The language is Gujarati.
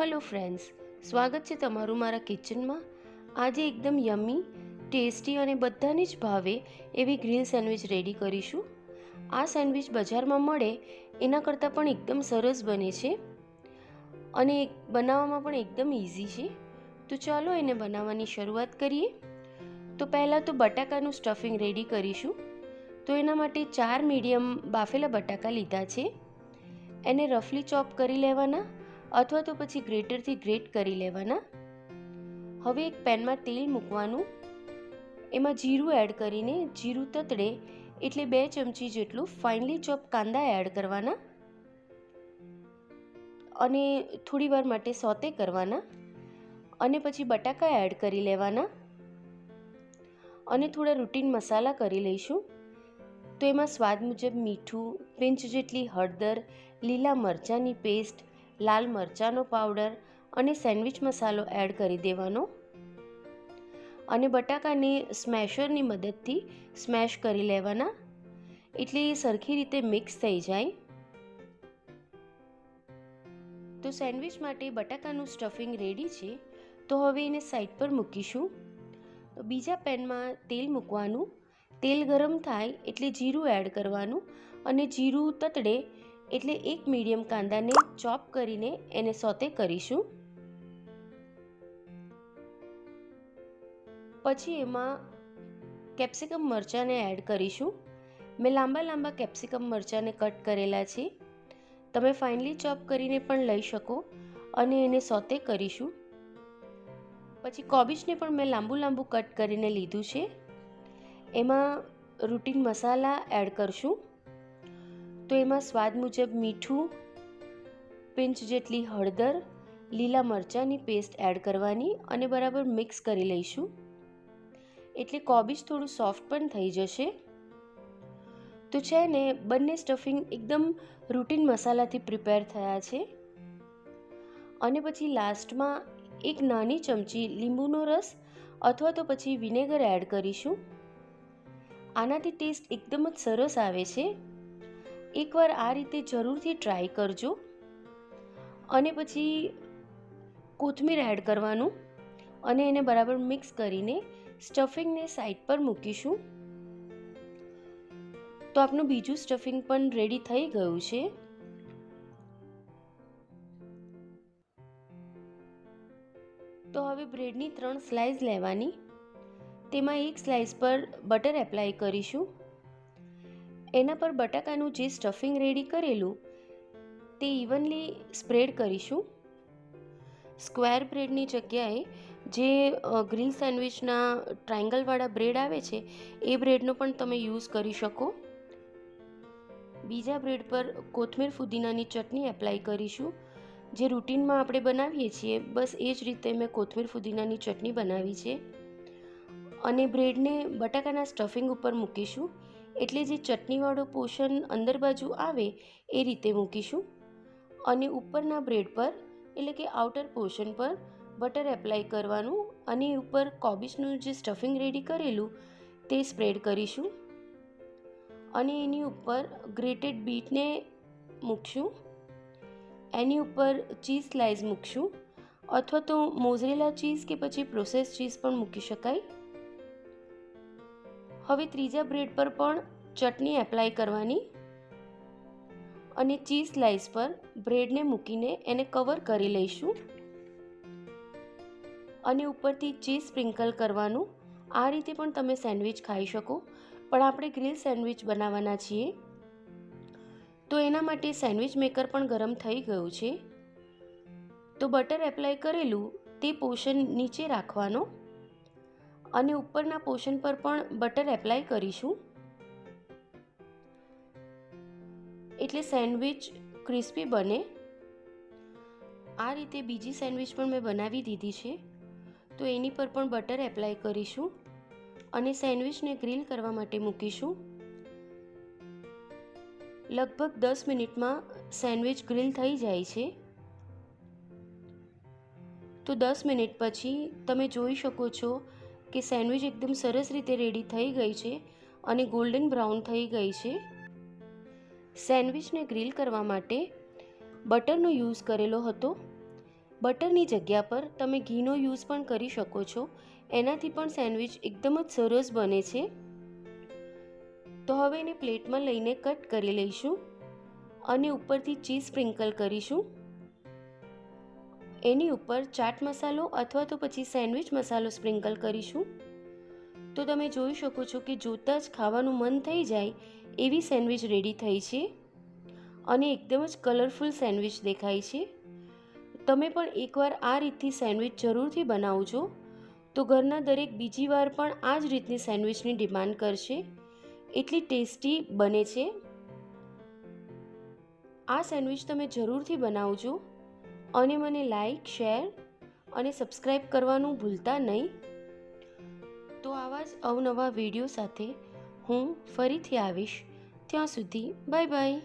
હલો ફ્રેન્ડ્સ સ્વાગત છે તમારું મારા કિચનમાં આજે એકદમ યમ્મી ટેસ્ટી અને બધાને જ ભાવે એવી ગ્રીલ સેન્ડવિચ રેડી કરીશું. આ સેન્ડવિચ બજારમાં મળે, એના કરતાં પણ એકદમ સરસ બને છે. અને બનાવવામાં પણ એકદમ ઇઝી છે. તો ચાલો એને બનાવવાની શરૂઆત કરીએ. તો પહેલાં તો બટાકાનું સ્ટફિંગ રેડી કરીશું. તો એના માટે ચાર મીડિયમ બાફેલા બટાકા લીધા છે. એને રફલી ચોપ કરી લેવાના. અથવા તો પછી ગ્રેટરથી ગ્રેટ કરી લેવાના. હવે એક પેનમાં તેલ મૂકવાનું. એમાં જીરું એડ કરીને, જીરું તતડે એટલે બે ચમચી જેટલું ફાઇનલી ચોપ કાંદા એડ કરવાના. અને થોડીવાર માટે સોતે કરવાના. અને પછી બટાકા એડ કરી લેવાના. અને થોડા રૂટીન મસાલા કરી લઈશું. તો એમાં સ્વાદ મુજબ મીઠું પિંચ જેટલી હળદર, લીલા મરચાંની પેસ્ટ લાલ મરચાંનો પાવડર અને સેન્ડવિચ મસાલો એડ કરી દેવાનો અને બટાકાને સ્મેશરની મદદથી સ્મેશ કરી લેવાના. એટલે એ સરખી રીતે મિક્સ થઈ જાય. તો સેન્ડવિચ માટે બટાકાનું સ્ટફિંગ રેડી છે. તો હવે એને સાઈડ પર મૂકીશું. તો બીજા પેનમાં તેલ મૂકવાનું. તેલ ગરમ થાય એટલે જીરું એડ કરવાનું અને જીરું તતડે એટલે એક મીડિયમ કાંદાને ચોપ કરીને એને સોતે કરીશું. પછી એમાં કેપ્સિકમ મરચાંને એડ કરીશું. મેં લાંબા લાંબા કેપ્સિકમ મરચાંને કટ કરેલા છે. તમે ફાઇનલી ચોપ કરીને પણ લઈ શકો અને એને સોતે કરીશું. પછી કોબીજને પણ મેં લાંબુ લાંબુ કટ કરીને લીધું છે. એમાં રૂટીન મસાલા એડ કરશું. તો એમાં સ્વાદ મુજબ મીઠું, પિંચ જેટલી હળદર, લીલા મરચાંની પેસ્ટ એડ કરવાની અને બરાબર મિક્સ કરી લઈશું. એટલે કોબીજ થોડું સોફ્ટ પણ થઈ જશે. તો છે ને, બંને સ્ટફિંગ એકદમ રૂટીન મસાલાથી પ્રિપેર થયા છે. અને પછી લાસ્ટમાં એક નાની ચમચી લીંબુનો રસ અથવા તો પછી વિનેગર એડ કરીશું. આનાથી ટેસ્ટ એકદમ જ સરસ આવે છે. એકવાર આ રીતે જરૂરથી ટ્રાય કરજો. અને પછી કોથમીર એડ કરવાનું અને એને બરાબર મિક્સ કરીને સ્ટફિંગને સાઈડ પર મૂકીશું. તો આપનું બીજું સ્ટફિંગ પણ રેડી થઈ ગયું છે. તો હવે બ્રેડની ત્રણ સ્લાઇસ લેવાની. તેમાં એક સ્લાઇસ પર બટર એપ્લાય કરીશું. એના પર બટાકાનું જે સ્ટફિંગ રેડી કરેલું, તે ઇવનલી સ્પ્રેડ કરીશું. સ્ક્વેર બ્રેડની જગ્યાએ જે ગ્રીલ સેન્ડવિચના ટ્રાયંગલવાળા બ્રેડ આવે છે, એ બ્રેડનો પણ તમે યુઝ કરી શકો. બીજા બ્રેડ પર કોથમીર ફુદીનાની ચટણી એપ્લાય કરીશું. જે રૂટીનમાં આપણે બનાવીએ છીએ, બસ એ જ રીતે મેં કોથમીર ફુદીનાની ચટણી બનાવી છે. અને બ્રેડને બટાકાના સ્ટફિંગ ઉપર મૂકીશું. એટલે જે ચટણીવાળો પોર્શન અંદર બાજુ આવે, એ રીતે મૂકીશું. અને ઉપરના બ્રેડ પર, એટલે કે આઉટર પોર્શન પર, બટર એપ્લાય કરવાનું અને ઉપર કોબીજનું જે સ્ટફિંગ રેડી કરેલું, તે સ્પ્રેડ કરીશું. અને એની ઉપર ગ્રેટેડ બીટને મૂકશું. એની ઉપર ચીઝ સ્લાઇસ મૂકશું. અથવા તો મોઝરેલા ચીઝ કે પછી પ્રોસેસ ચીઝ પણ મૂકી શકાય. હવે ત્રીજા બ્રેડ પર પણ ચટણી એપ્લાય કરવાની અને ચીઝ સ્લાઈસ પર બ્રેડને મૂકીને એને કવર કરી લઈશું. અને ઉપરથી ચીઝ સ્પ્રિંકલ કરવાનું. આ રીતે પણ તમે સેન્ડવિચ ખાઈ શકો. પણ આપણે ગ્રીલ સેન્ડવિચ બનાવવાના છીએ. તો એના માટે સેન્ડવિચ મેકર પણ ગરમ થઈ ગયું છે. તો બટર એપ્લાય કરેલું તે પોર્શન નીચે રાખવાનો. અને ઉપરના પોર્શન પર પણ બટર એપ્લાય કરીશું. એટલે સેન્ડવિચ ક્રિસ્પી બને. આ રીતે બીજી સેન્ડવિચ પણ મેં બનાવી દીધી છે. તો એની પર પણ બટર એપ્લાય કરીશું અને સેન્ડવિચને ગ્રીલ કરવા માટે મૂકીશું. લગભગ દસ મિનિટમાં સેન્ડવિચ ગ્રીલ થઈ જાય છે. તો દસ મિનિટ પછી તમે જોઈ શકો છો કે સેન્ડવિચ એકદમ સરસ રીતે રેડી થઈ ગઈ છે અને ગોલ્ડન બ્રાઉન થઈ ગઈ છે. સેન્ડવિચને ગ્રીલ કરવા માટે બટરનો યુઝ કરેલો હતો. બટરની જગ્યા પર તમે ઘીનો યુઝ પણ કરી શકો છો. એનાથી પણ સેન્ડવિચ એકદમ જ સરસ બને છે. તો હવે એને પ્લેટમાં લઈને કટ કરી લઈશું અને ઉપરથી ચીઝ સ્પ્રિંકલ કરીશું. એની ઉપર ચાટ મસાલો અથવા તો પછી સેન્ડવિચ મસાલો સ્પ્રિંકલ કરીશું. તો તમે જોઈ શકો છો કે જોતાં જ ખાવાનું મન થઈ જાય એવી સેન્ડવિચ રેડી થઈ છે અને એકદમ જ કલરફુલ સેન્ડવિચ દેખાય છે. તમે પણ એકવાર આ રીતથી સેન્ડવિચ જરૂરથી બનાવજો. તો ઘરના દરેક બીજી વાર પણ આ જ રીતની સેન્ડવિચની ડિમાન્ડ કરશે. એટલી ટેસ્ટી બને છે. આ સેન્ડવિચ તમે જરૂરથી બનાવજો. અને મને લાઈક શેર અને સબસ્ક્રાઈબ કરવાનું ભૂલતા નહીં. તો આવા જ અવનવા વીડિયો સાથે હું ફરીથી આવીશ. ત્યાં સુધી બાય બાય